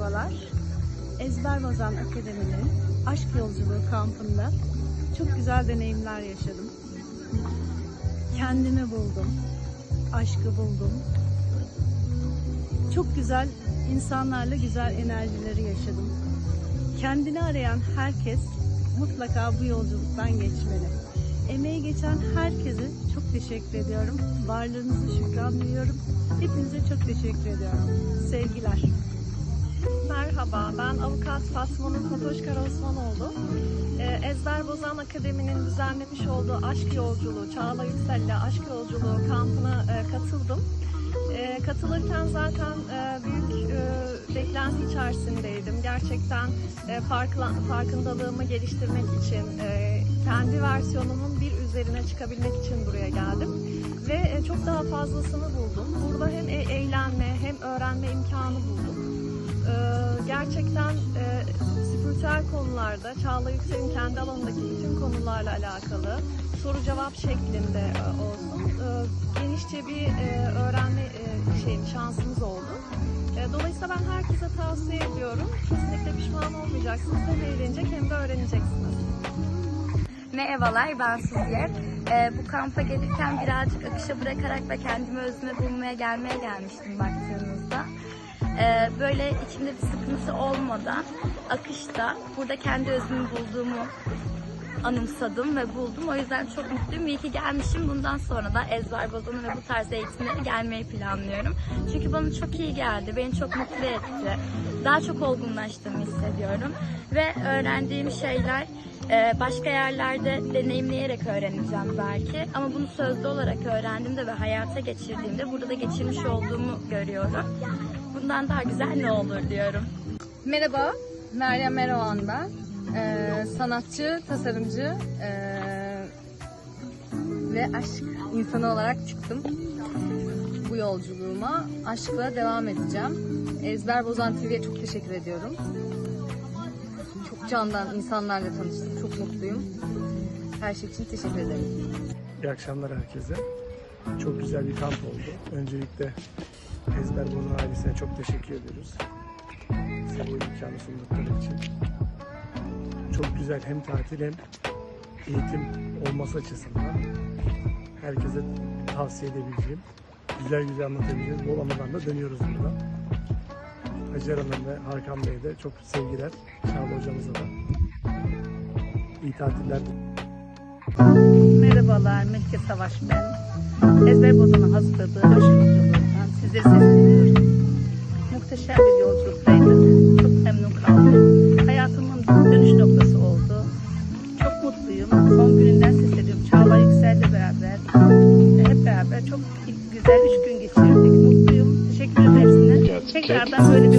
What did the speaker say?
Merhabalar. Ezber Bozan Akademi'nin aşk yolculuğu kampında çok güzel deneyimler yaşadım. Kendimi buldum. Aşkı buldum. Çok güzel insanlarla güzel enerjileri yaşadım. Kendini arayan herkes mutlaka bu yolculuktan geçmeli. Emeği geçen herkese çok teşekkür ediyorum. Varlığınızı şükran duyuyorum. Hepinize çok teşekkür ediyorum. Sevgiler. Merhaba, ben avukat Fatma Nur Fatoş Karaosmanoğlu. Ee, Ezber Bozan Akademi'nin düzenlemiş olduğu Aşk Yolculuğu, Çağla Yüksel'le Aşk Yolculuğu kampına e, katıldım. E, katılırken zaten e, büyük e, beklenti içerisindeydim. Gerçekten farkındalığımı geliştirmek için, kendi versiyonumun bir üzerine çıkabilmek için buraya geldim. Ve çok daha fazlasını buldum. Burada hem eğlenme hem öğrenme imkanı buldum. Ee, gerçekten e, spiritüel konularda Çağla Yüksel'in kendi alanındaki bütün konularla alakalı soru cevap şeklinde e, olsun e, genişçe bir e, öğrenme e, şeyim şansımız oldu. E, dolayısıyla ben herkese tavsiye ediyorum. Kesinlikle pişman olmayacaksınız. Hem eğlenecek hem de öğreneceksiniz. Merhabalar ben Suziye. Ee, bu kampa gelirken birazcık akışa bırakarak ve kendimi özüme bulmaya gelmeye gelmiştim baktığınızda. Ee, böyle içimde bir sıkıntı olmadan akışta burada kendi özümü bulduğumu anımsadım ve buldum. O yüzden çok mutluyum. İyi ki gelmişim. Bundan sonra da ezber bozanı ve bu tarz eğitimlere gelmeyi planlıyorum. Çünkü bana çok iyi geldi. Beni çok mutlu etti. Daha çok olgunlaştığımı hissediyorum. Ve öğrendiğim şeyler e, başka yerlerde deneyimleyerek öğreneceğim belki. Ama bunu sözlü olarak öğrendiğimde ve hayata geçirdiğimde burada da geçirmiş olduğumu görüyorum. Bundan daha güzel ne olur diyorum. Merhaba, Meryem Eroğan ben. Ee, sanatçı, tasarımcı ee, ve aşk insanı olarak çıktım bu yolculuğuma. Aşkla devam edeceğim. Ezber Bozan TV'ye çok teşekkür ediyorum. Çok candan insanlarla tanıştım. Çok mutluyum. Her şey için teşekkür ederim. İyi akşamlar herkese. Çok güzel bir kamp oldu. Öncelikle Ezber Bozan ailesine çok teşekkür ediyoruz. Size bu imkanı sundukları için. Çok güzel hem tatil hem eğitim olması açısından herkese tavsiye edebileceğim, güzel güzel anlatabileceğim bol anılarla dönüyoruz buradan. Hacer Hanım ve Hakan Bey'e de çok sevgiler. Çağla hocamıza da. İyi tatiller Merhabalar, Melike Savaş ben. Ezber Bozan'ın hazırladığı yolculuğundan sizlere sesleniyorum. Muhteşem bir yolculuktaydı. Çok güzel üç gün geçirdik. Mutluyum. Teşekkür ederim. Tekrardan böyle